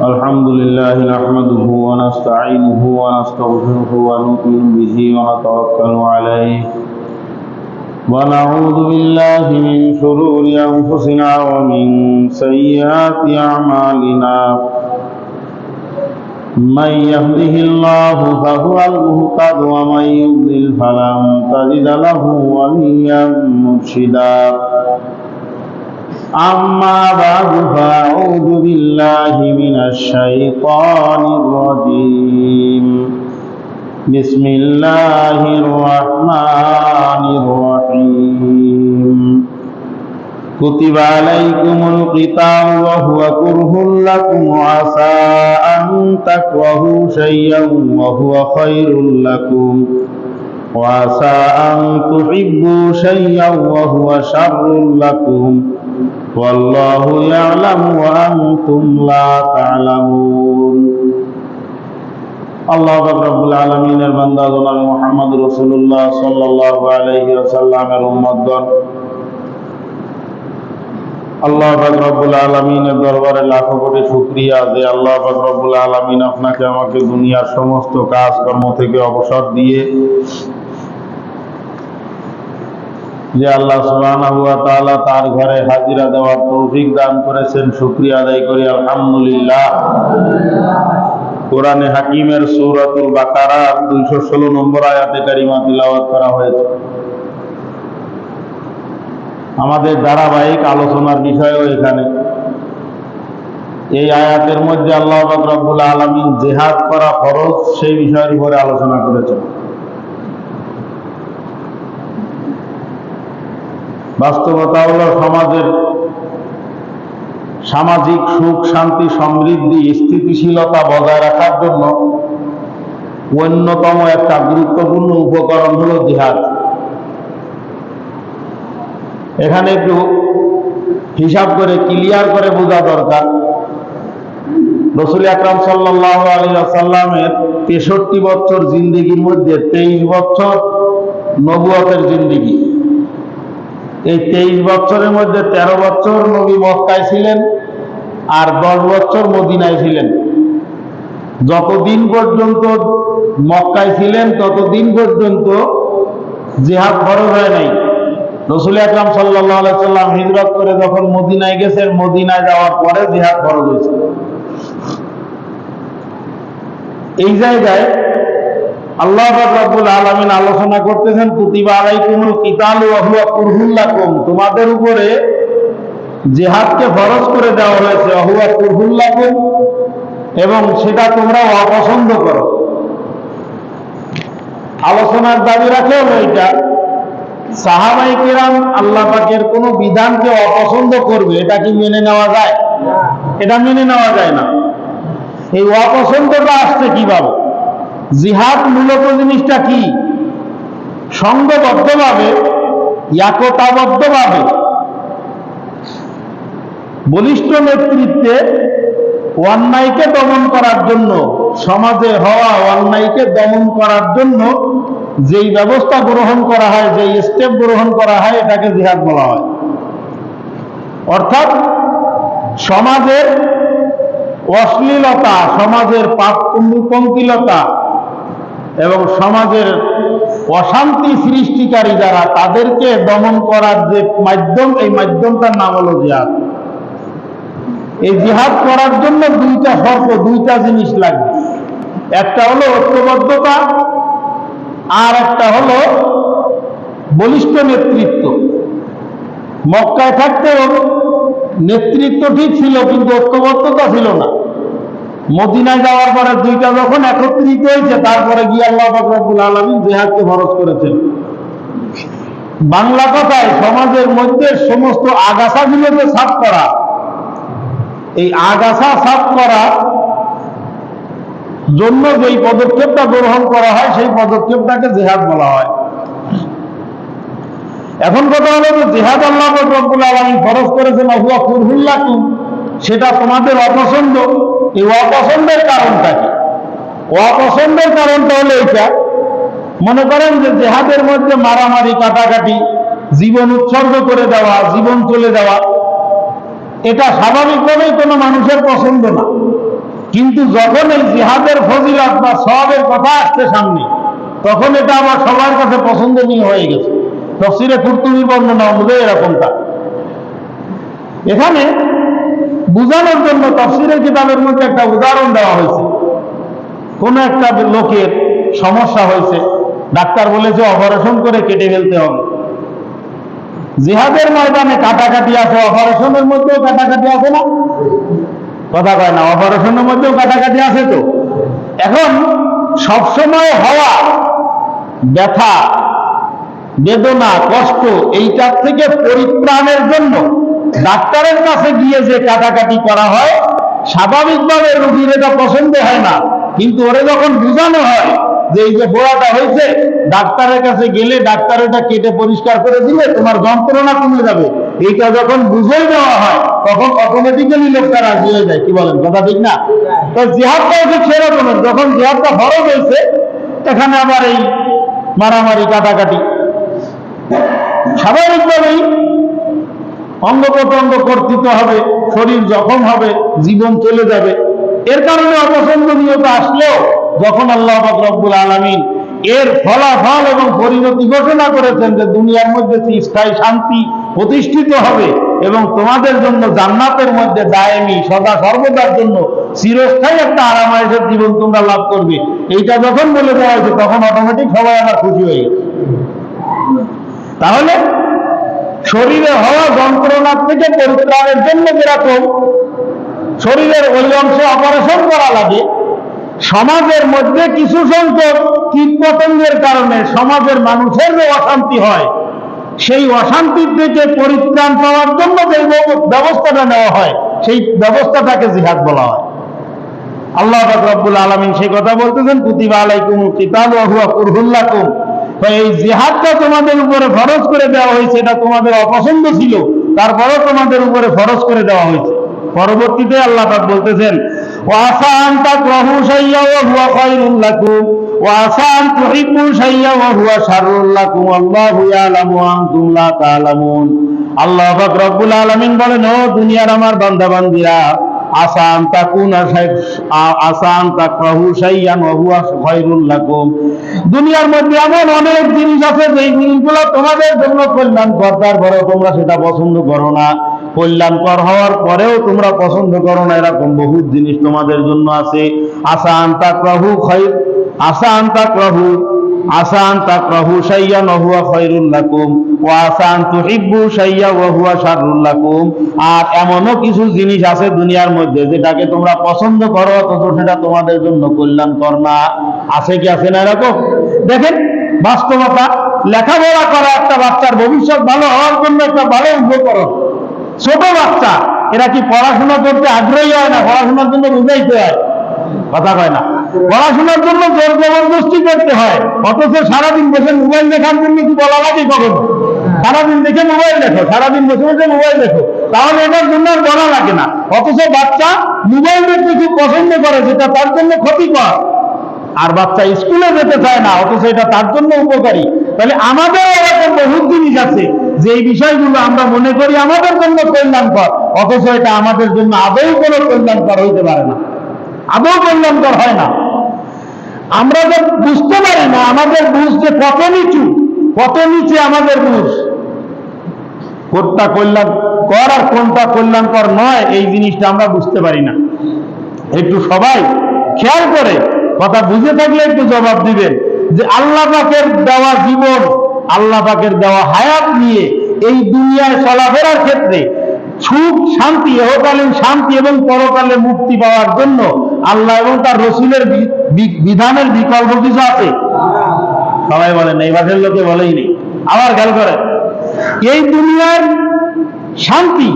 الحمد لله نحمده ونستعينه ونستغفره ونؤمن به ونتوكل عليه ونعوذ بالله من شرور أنفسنا ومن سيئات أعمالنا من يهده الله فهو المهتد ومن يضلل فلن تجد له وليا مرشدا أما بعد فأعوذ بالله من الشيطان الرجيم بسم الله الرحمن الرحيم كتب عليكم القتال وهو كره لكم وعسى أن تكرهوا شيئا وهو خير لكم وعسى أن تحبوا شيئا وهو شر لكم والله يعلم وأنتم لا تعلمون আল্লাহ রব্বুল আলমিনের বান্দা জনাব মোহাম্মদ রসুল্লাহ সাল্লাহ আলহি আসাল্লামের উম্মদগণ আল্লাহ রব্বুল আলমিনের দরবারে লাখো কোটি শুক্রিয়া যে আল্লাহ রব্বুল আলমিন আপনাকে আমাকে দুনিয়ার সমস্ত কাজকর্ম থেকে অবসর দিয়ে যে আল্লাহ তাআলা তার ঘরে হাজিরা দেওয়ার তৌফিক দান করেছেন, শুকরিয়া আদায় করি, আলহামদুলিল্লাহ। কোরআনে হাকিমের সূরাতুল বাকারা 216 নম্বর আয়াতে কারিমা তিলাওয়াত করা হয়েছে। আমাদের ধারাবাহিক আলোচনার বিষয়ও এখানে। এই আয়াতের মধ্যে আল্লাহ রব্বুল আলামিন জেহাদ করা ফরজ, সেই বিষয়ের উপরে আলোচনা করেছেন। বাস্তবতা হলো সমাজের সামাজিক সুখ, শান্তি, সমৃদ্ধি, স্থিতিশীলতা বজায় রাখার জন্য অন্যতম একটা গুরুত্বপূর্ণ উপকরণ হলো জিহাদ। এখানে একটু হিসাব করে, ক্লিয়ার করে বোঝা দরকার। রসুল আকরাম সাল্লাহ আলী আসাল্লামের তেষট্টি বছর জিন্দিগির মধ্যে তেইশ বছর নবুয়তের জিন্দিগি। এই তেইশ বছরের মধ্যে ১৩ বছর নবী মক্কায় ছিলেন আর দশ বছর মদিনায় ছিলেন। যতদিন পর্যন্ত মক্কায় ছিলেন, ততদিন পর্যন্ত জেহাদ ফরজ হয় নাই। রসুল আকরাম সাল্লাহ সাল্লাম হিজরত করে যখন মদিনায় গেছেন, মদিনায় যাওয়ার পরে জেহাদ ফরজ হয়েছে। এই জায়গায় আল্লাহ রাব্বুল আলামিন আলোচনা করতেছেন, কুতিবা আলাইকুমুল কিতালু ওয়া হুয়া তোমাদের উপরে জিহাদকে ফরজ করে দেওয়া হয়েছে, ওয়া হুয়া কুরহুল লাকুম। এবং সেটা তোমরা অপছন্দ করো। আলোচনার দাবি রাখে হলো সাহাবাই কিরাম আল্লাহ পাকের কোন বিধানকে অপছন্দ করবে, এটা কি মেনে নেওয়া যায়? এটা মেনে নেওয়া যায় না। এই অপছন্দটা আসছে কীভাবে? জিহাদ মূলত জিনিসটা কি? সংঘবদ্ধভাবে একতাবদ্ধভাবে বলিষ্ঠ নেতৃত্বে অন্যায়কে দমন করার জন্য, সমাজে হওয়া অন্যায়কে দমন করার জন্য যেই ব্যবস্থা গ্রহণ করা হয়, যেই স্টেপ গ্রহণ করা হয়, এটাকে জিহাদ বলা হয়। অর্থাৎ সমাজের অশ্লীলতা, সমাজের পাপ পঙ্কিলতা এবং সমাজের অশান্তি সৃষ্টিকারী যারা, তাদেরকে দমন করার যে মাধ্যম, এই মাধ্যমটার নাম হলো জিহাদ। এই জিহাদ করার জন্য দুইটা শর্ত, দুইটা জিনিস লাগবে। একটা হলো ঐক্যবদ্ধতা, আর একটা হলো বলিষ্ঠ নেতৃত্ব। মক্কায় থাকতেও নেতৃত্ব ঠিক ছিল, কিন্তু ঐক্যবদ্ধতা ছিল না। মদিনায় যাওয়ার পরে দুইটা যখন একত্রিত হয়েছে, তারপরে গিয়ে আল্লাহ ফকরাবুল আলমী জেহাদকে খরচ করেছেন। বাংলা কথায় সমাজের মধ্যে সমস্ত আগাছাগুলোকে সাফ করা, এই আগাছা সাফ করা জন্য যেই পদক্ষেপটা গ্রহণ করা হয়, সেই পদক্ষেপটাকে জেহাদ বলা হয়। এখন কথা হলো যে জেহাদ আল্লাহ রব্বুল আলমী ফরজ করেছেন, অহুয়া কুরহুল্লাকু সেটা তোমাদের অপছন্দ। এই অপছন্দের কারণটা কি? অপছন্দের কারণটা হলো এটা মনে করেন যে জেহাদের মধ্যে মারামারি, কাটাকাটি, জীবন উৎসর্গ করে দেওয়া, জীবন চলে দেওয়া এটা স্বাভাবিকভাবেই কোনো মানুষের পছন্দ না। কিন্তু যখন এই জিহাদের ফজিলত বা সবের কথা আসছে সামনে, তখন এটা আবার সবার কাছে পছন্দনীয় হয়ে গেছে। তফসিরে কুর্তুবি বর্ণনা অনুযায়ী এরকমটা। এখানে বুঝানোর জন্য তফসিরের কিতাবের মধ্যে একটা উদাহরণ দেওয়া হয়েছে। কোন একটা লোকের সমস্যা হয়েছে, ডাক্তার বলেছে অপারেশন করে কেটে ফেলতে হবে। জিহাদের ময়দানে কাটাকাটি আছে, অপারেশনের মধ্যেও কাটাকাটি আছে না? কথা কয় না, অপারেশনের মধ্যেও কাটাকাটি আছে তো। এখন সবসময় হওয়া ব্যথা, বেদনা, কষ্ট, এইটার থেকে পরিত্রাণের জন্য ডাক্তারের কাছে গিয়ে যে কাটাকাটি করা হয়, স্বাভাবিকভাবে রোগীর এটা পছন্দ হয় না। কিন্তু ওরে যখন বোঝানো হয় যে এই যে ফোড়াটা হয়েছে, ডাক্তারের কাছে গেলে ডাক্তার এটা কেটে পরিষ্কার করে দিলে তোমার যন্ত্রণা কমে যাবে। এইটা যখন বুঝে দেওয়া হয়, তখন অটোমেটিক্যালি লোকটা রাজি হয়ে যায়। কি বলেন, কথা ঠিক না? তো জিহাদটা হচ্ছে সেরকমের যখন জিহাদটা ফরজ হয়েছে, এখানে আবার এই মারামারি, কাটাকাটি। স্বাভাবিকভাবেই অঙ্গ প্রত্যঙ্গ কর্তৃত হবে, শরীর জখম হবে, জীবন চলে যাবে। এর কারণে অপছন্দনীয়তা আসলেও যখন আল্লাহ রব্বুল আলমিন এর ফলাফল এবং পরিণতি ঘোষণা করেছেন যে দুনিয়ার মধ্যে স্থায়ী শান্তি প্রতিষ্ঠিত হবে এবং তোমাদের জন্য জান্নাতের মধ্যে দায়েমি সদা সর্বদার জন্য চিরস্থায়ী একটা আরামায়েশের জীবন তোমরা লাভ করবে। এইটা যখন বলে দেওয়া হয়েছে, তখন অটোমেটিক সবাই আমার খুশি হয়ে গেছে। তাহলে শরীরে হওয়া যন্ত্রণার থেকে পরিত্রাণের জন্য যেরকম শরীরের ওই অংশে অপারেশন করা লাগে, সমাজের মধ্যে কিছু সংখ্যক কীট পতঙ্গের কারণে সমাজের মানুষের যে অশান্তি হয়। সেই অশান্তির থেকে পরিত্রাণ পাওয়ার জন্য যে ব্যবস্থাটা নেওয়া হয়, সেই ব্যবস্থাটাকে জিহাদ বলা হয়। আল্লাহ রব্বুল আলামিন সেই কথা বলতেছেন, কুতিবা আলাইকুম কিতাব ওয়া হুয়া কুরহুল লাকুম। তো এই জিহাদটা তোমাদের উপরে ফরজ করে দেওয়া হয়েছে, এটা তোমাদের অপছন্দ ছিল তোমাদের উপরে ফরজ করে দেওয়া হয়েছে। পরবর্তীতে আল্লাহ পাক বলতেছেন, ওয়াসা আন তাকরাহু শাইয়্যা ওয়া হুয়া লাকুম, ওয়াসা আন তুহিব্বু হুয়া শাররুল লাকুম, আল্লাহু ইয়ালামু আনতুম লা তা'লামুন আল্লাহ পাক রব্বুল আলামিন বলেন, ও দুনিয়ার আমার বান্দা আসান তাকুনা আসান তাকরাহু শাইয়ান হুয়া খায়রুল লাকুম। দুনিয়ার মধ্যে এমন অনেক জিনিস আছে, যেই জিনিসগুলো তোমাদের জন্য কল্যাণকর তারপরেও তোমরা সেটা পছন্দ করো না। কল্যাণকর হওয়ার পরেও তোমরা পছন্দ করো না, এরকম বহুত জিনিস তোমাদের জন্য আছে। আসান তাকরাহু খায়র আসান তাকরাহু আসান তাকরাহু শাইয়ান ওয়া হুয়া লাকুম ওয়া আসান তুহিব্বু শাইয়া ওয়া হুয়া লাকুম। আর এমনও কিছু জিনিস আছে দুনিয়ার মধ্যে যেটাকে তোমরা পছন্দ করো, অথচ সেটা তোমাদের জন্য কল্যাণকর না। আছে কি, আছে না এরকম? দেখেন, বাস্তবতা, লেখাপড়া করা একটা বাচ্চার ভবিষ্যৎ ভালো হওয়ার জন্য একটা ভালো উপকরণ ছোট বাচ্চা, এরা কি পড়াশোনা করতে আগ্রহী হয় না? পড়াশোনার জন্য বুঝাইতে হয়। কথা কয় না? পড়াশোনার জন্য জোর জবরদস্তি করতে হয়। অথচ সারাদিন বসে মোবাইল দেখার জন্য কি বলা লাগে কখন? সারাদিন দেখে মোবাইল দেখো, সারাদিন বসে বসে মোবাইল দেখো। তাহলে এটার জন্য আর বলা লাগে না। অথচ বাচ্চা মোবাইল দেখতে খুব পছন্দ করে যেটা তার জন্য ক্ষতিকর। আর বাচ্চা স্কুলে যেতে চায় না, অথচ এটা তার জন্য উপকারী। তাহলে আমাদের এরকম বহু জিনিস আছে, যে এই বিষয়গুলো আমরা মনে করি আমাদের জন্য কল্যাণকর, অথচ এটা আমাদের জন্য আদৌ কোনো কল্যাণকর হইতে পারে না। আদৌ কল্যাণকর হয় না। আমরা যে বুঝতে পারি না, আমাদের বুঝ যে কত নিচু কত নিচে আমাদের বুঝ। কোনটা কল্যাণ কর আর কোনটা কল্যাণকর নয়, এই জিনিসটা আমরা বুঝতে পারি না। একটু সবাই খেয়াল করে, কথা বুঝে থাকলে একটু জবাব দিবেন, যে আল্লাহ পাকের দেওয়া জীবন, আল্লাহ পাকের দেওয়া হায়াত নিয়ে এই দুনিয়ায় চলাফেরার ক্ষেত্রে সুখ, শান্তি, এহকালীন শান্তি এবং পরকালে মুক্তি পাওয়ার জন্য আল্লাহ এবং তার রসুলের বিধানের বিকল্প কিছু আছে। সবাই বলেন, এই ভাষার লোকে বলেই নেই। আবার খেয়াল করেন, এই দুনিয়ার শান্তি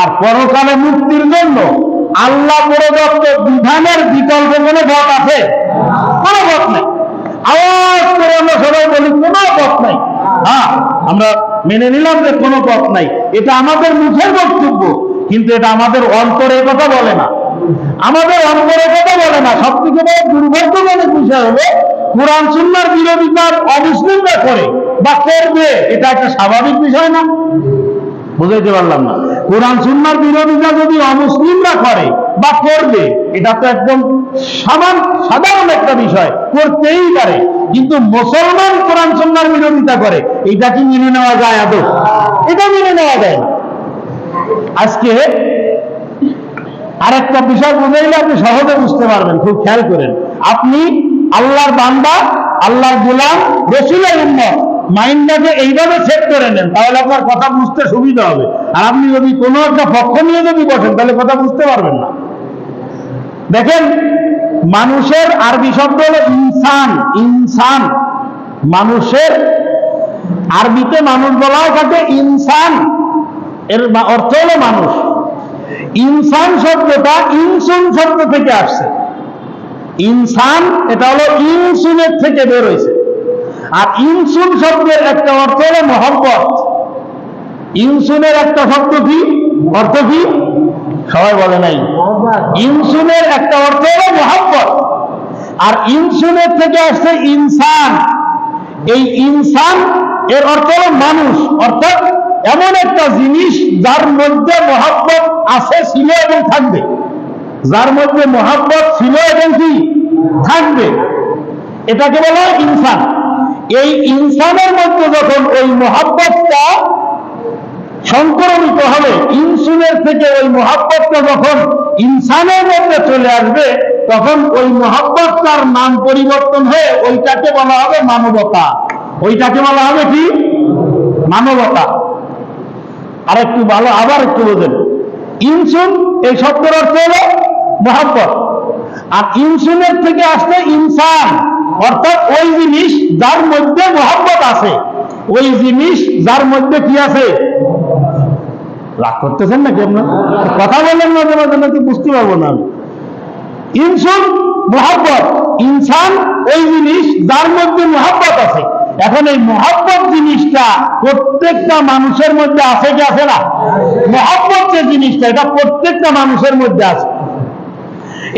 আর পরকালে মুক্তির জন্য আল্লাহ প্রদত্ত বিধানের বিকল্প কোনো পথ আছে? কোনো পথ নাই। আওয়াজ করে আমরা সবাই বলি, কোনো পথ নাই। হ্যাঁ আমরা মেনে নিলাম যে কোনো পথ নাই। এটা আমাদের মুখের বক্তব্য, কিন্তু এটা আমাদের অন্তরের কথা বলে না। আমাদের অন্তরের কথা বলে না। সব থেকে বড় দুর্ভাগ্যজনক বিষয় হলো, কোরআন সুন্নার বিরোধিতা অমুসলিমরা করে বা করবে, এটা একটা স্বাভাবিক বিষয় না। বুঝাইতে পারলাম না। কোরআন সুন্নার বিরোধিতা যদি অমুসলিমরা করে বা করবে, এটা তো একদম সামান সাধারণ একটা বিষয়, করতেই পারে। কিন্তু মুসলমান কোরআন সুন্নার বিরোধিতা করে, এটা কি মেনে নেওয়া যায় আদৌ? এটা মেনে নেওয়া যায় আজকে আরেকটা বিষয় বুঝাইলে আপনি সহজে বুঝতে পারবেন, খুব খেয়াল করেন। আপনি আল্লাহর বান্দা, আল্লাহর গোলাম, রসুলের উম্মত, মাইন্ডটাকে এইভাবে সেট করে নেন, তাহলে আপনার কথা বুঝতে সুবিধা হবে। আর আপনি যদি কোনো একটা পক্ষ নিয়ে যদি বসেন, তাহলে কথা বুঝতে পারবেন না। দেখেন, মানুষের আরবি শব্দ হলো ইনসান ইনসান। মানুষের আরবিতে মানুষ বলাও থাকে ইনসান। এর অর্থ হলো মানুষ। ইনসান শব্দটা ইনসুন শব্দ থেকে আসছে। ইনসান, এটা হলো ইনসুনের থেকে বের হয়েছে। আর ইনসুন শব্দের একটা অর্থ হলো মহব্বত। ইনসুনের একটা শব্দ কি? অর্থ কি? সবাই বলে নাই। ইনসুনের একটা অর্থ হলো মহব্বত। আর ইনসুনের থেকে আসছে ইনসান। এই ইনসান এর অর্থ হলো মানুষ। অর্থাৎ এমন একটা জিনিস যার মধ্যে মহাব্বত আছে ছিল এবং থাকবে। যার মধ্যে মহাব্বত ছিল এবং কি? থাকবে। এটাকে বলা হয় ইনসান। এই ইনসানের মধ্যে যখন ওই মহাব্বতটা সংক্রমিত হবে। ইনসুলের থেকে ওই মহাব্বতটা যখন ইনসানের মধ্যে চলে আসবে, তখন ওই মহাব্বতটার নাম পরিবর্তন হয়ে ওইটাকে বলা হবে মানবতা। ওইটাকে বলা হবে কি? মানবতা। আর একটু ভালো, আবার একটু বোঝেন। ইনসুন এই শব্দের অর্থ হলো মহাব্বত। আর ইনসুনের থেকে আসছে ইনসান। অর্থাৎ ওই জিনিস যার মধ্যে মহাব্বত আছে। ওই জিনিস যার মধ্যে কি আছে? রাগ করতেছেন নাকি আপনার? কথা বলেন মাঝে মাঝে, নাকি বুঝতে পারব না আমি? ইনসুন, মহাব্বত। ইনসান, ওই জিনিস, যার মধ্যে মহাব্বত আছে। এখন এই মহাব্বত জিনিসটা প্রত্যেকটা মানুষের মধ্যে আছে কি আছে না? মহাব্বত যে জিনিসটা, এটা প্রত্যেকটা মানুষের মধ্যে আছে।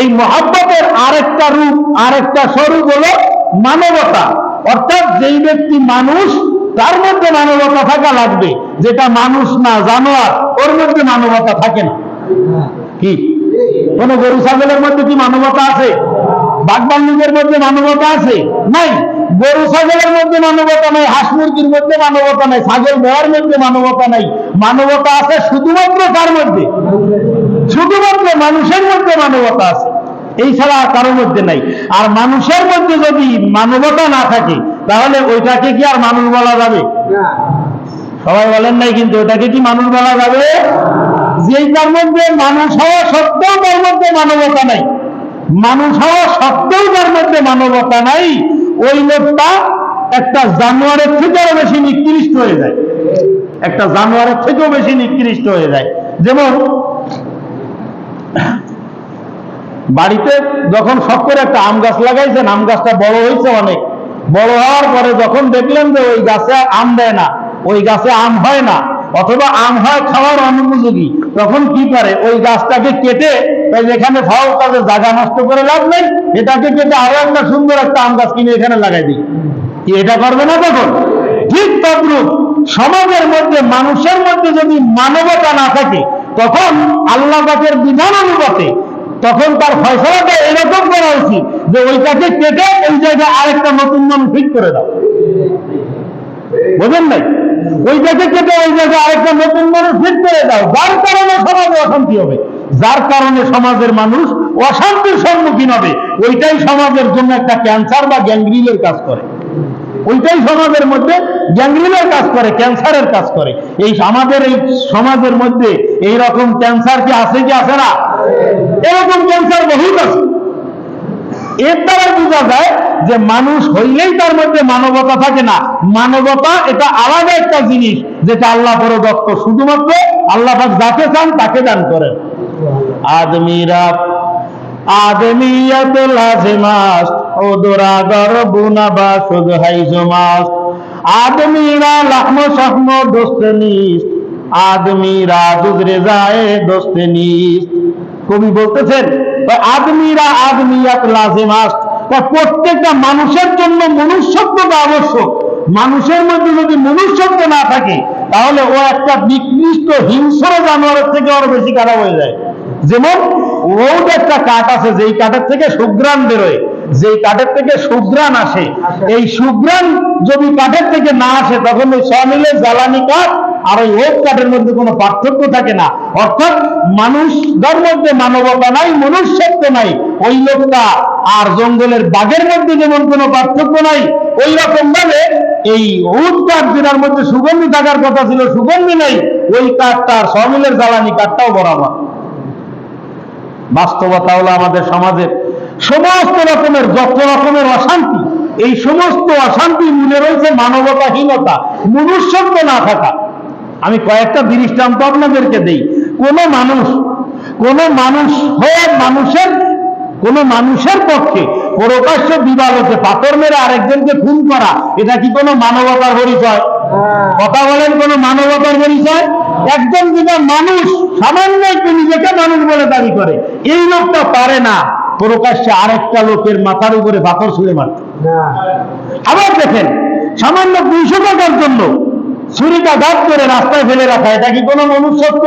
এই মহাব্বতের আরেকটা রূপ, আরেকটা স্বরূপ হলো মানবতা। অর্থাৎ যেই ব্যক্তি মানুষ তার মধ্যে মানবতা থাকা লাগবে। যেটা মানুষ না, জানোয়ার, ওর মধ্যে মানবতা থাকে না। কি? কোন গরু, ছাগলের মধ্যে কি মানবতা আছে? বাগবাল্লিকের মধ্যে মানবতা আছে? নাই। গরু, ছাগলের মধ্যে মানবতা নাই, হাঁস মুরগির মধ্যে মানবতা নাই, ছাগল ভয়ের মধ্যে মানবতা নাই। মানবতা আছে শুধুমাত্র কার মধ্যে। শুধুমাত্র মানুষের মধ্যে মানবতা আছে। এই ছাড়া কারোর মধ্যে নাই। আর মানুষের মধ্যে যদি মানবতা না থাকে তাহলে ওইটাকে কি আর মানুষ বলা যাবে? সবাই বলেন নাই কিন্তু ওটাকে কি মানুষ বলা যাবে? যেই তার মধ্যে মানুষ হওয়া সত্ত্বেও তার মধ্যে মানবতা নাই। মানুষ হওয়া সত্ত্বেও তার মধ্যে মানবতা নাই। ওই লোকটা একটা জানোয়ারের থেকেও বেশি নিকৃষ্ট হয়ে যায়। একটা জানোয়ারের থেকেও বেশি নিকৃষ্ট হয়ে যায়। যেমন বাড়িতে যখন শখ করে একটা আম গাছ লাগাইছেন, আম গাছটা বড় হয়েছে অনেক। বড় হওয়ার পরে যখন দেখলেন যে ওই গাছে আম দেয় না, ওই গাছে আম হয় না, অথবা আম হয় খাওয়ার অনুপযোগী, তখন কি করে? ওই গাছটাকে কেটে যেখানে ফাও কাজে জায়গা নষ্ট করে লাভ নেই, এটাকে কেটে আরও একটা সুন্দর একটা আম গাছ কিনে এখানে লাগাই দিই। কি এটা করবে না তখন? ঠিক তদ্রুপ সমাজের মধ্যে, মানুষের মধ্যে যদি মানবতা না থাকে, তখন আল্লাহ বিধান অনুপাতে তখন তার ফয়সলাটা এরকম করা উচিত যে ওইটাকে কেটে ওই জায়গায় আরেকটা নতুন মানুষ ফিট করে দাও। বোঝেন নাই? ওইটাকে কেটে ওই জায়গায় আরেকটা নতুন মানুষ ফিট করে দাও। যার কারণে সমাজে অশান্তি হবে, যার কারণে সমাজের মানুষ অশান্তির সম্মুখীন হবে, ওইটাই সমাজের জন্য একটা ক্যান্সার বা গ্যাংগ্রিলের কাজ করে। ওইটাই সমাজের মধ্যে গ্যাংগ্রিনের কাজ করে ক্যান্সারের কাজ করে। এই আমাদের এই সমাজের মধ্যে এই রকম ক্যান্সার কি আছে কি আছে না? এরকম ক্যান্সার বহুত আছে। এর দ্বারা বোঝা যায় যে মানুষ হইলেই তার মধ্যে মানবতা থাকে না। মানবতা এটা আলাদা একটা জিনিস যেটা আল্লাহ প্রদত্ত। শুধুমাত্র আল্লাহ পাক যাকে চান তাকে দান করেন। আদমিরা আদমিয়ত লাজিমাস ওদরা গরবুনা বা শুধ হাইজমাস আদমিরা লাহম সহম দোস্তনিস আদমিরা দুজরে যায় দোস্তনিস কবি বলতেছেন আদমিরা, আদমিয়াত লাজিমাস প্রত্যেকটা মানুষের জন্য মনুষ্যত্বটা আবশ্যক। মানুষের মধ্যে যদি মনুষ্যত্ব না থাকে, তাহলে ও একটা নিকৃষ্ট হিংস্র জানোয়ারের থেকে আরও বেশি কাটা হয়ে যায়। যেমন ওর একটা কাঠ আছে, যেই কাঠের থেকে সুগ্রাম বেরোয়। যেই কাঠের থেকে সুগ্রাণ আসে এই সুগ্রাণ যদি কাঠের থেকে না আসে তখন ওই সমিলে জ্বালানি কাঠ আর ওই ওক কাঠের মধ্যে কোনো পার্থক্য থাকে না। অর্থাৎ মানুষদের মধ্যে মানবতা নাই মনুষ্যত্ব নাই ওই লোকটা আর জঙ্গলের বাঘের মধ্যে যেমন কোনো পার্থক্য নাই ওই রকম ভাবে এই উদ কাঠ যেটার মধ্যে সুগন্ধি থাকার কথা ছিল সুগন্ধি নেই ওই কাঠটা আর সমিলের জ্বালানি কাঠটাও বরাবর। বাস্তবতা হলো আমাদের সমাজের সমস্ত রকমের যত রকমের অশান্তি এই সমস্ত অশান্তি মূলে রয়েছে মানবতাহীনতা মনুষ্যত্ব না থাকা। আমি কয়েকটা দৃষ্টান্ত আপনাদেরকে দেই। কোন মানুষ কোন মানুষ হয়ে মানুষের কোন মানুষের পক্ষে প্রকাশ্য বিবাদতে পাথর মেরে আরেকজনকে খুন করা এটা কি কোনো মানবতার পরিচয়? কথা বলেন কোন মানবতার পরিচয়? একজন যেটা মানুষ সামান্য একটু নিজেকে মানুষ বলে দাবি করে এই লোকটা পারে না। প্রকাশ্যে আরেকটা লোকের মাথার উপরে পাথর ছুঁড়ে মারতে। আবার দেখেন সামান্য দুইশো টাকার জন্য ছুরিটা দাঁত করে রাস্তায় ফেলে রাখা এটা কি কোনো মনুষ্যত্ব?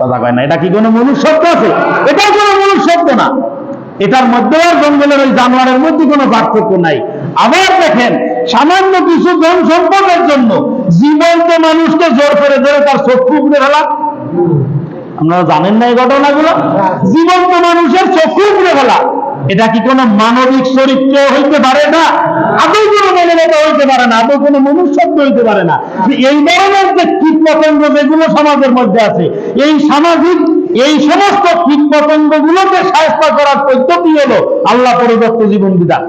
কথা কয় না এটা কি কোনো মনুষ্যত্ব আছে? এটা কোনো মনুষ্যত্ব না। এটার মধ্যে আর জঙ্গলের ওই জানোয়ারের মধ্যে কোনো পার্থক্য নাই। আবার দেখেন সামান্য কিছু ধন সম্পদের জন্য জীবন্ত মানুষকে জোর করে ধরে তার চক্ষু উপড়ে ফেলা। আপনারা জানেন না এই ঘটনাগুলো? জীবন্ত মানুষের চক্ষু উপড়ে ফেলা। এটা কি কোনো মানবিক চরিত্র হইতে পারে না? আদৌ কোনো মানবতা হইতে পারে না, আদৌ কোনো মনুষ্যত্ব হইতে পারে না। এই ধরনের যে কীট পতঙ্গ যেগুলো সমাজের মধ্যে আছে, এই সামাজিক, এই সমস্ত কীট পতঙ্গ গুলোকে সাহায্য করার পদ্ধতি হলো আল্লাহ পরিবর্ত জীবন বিধান।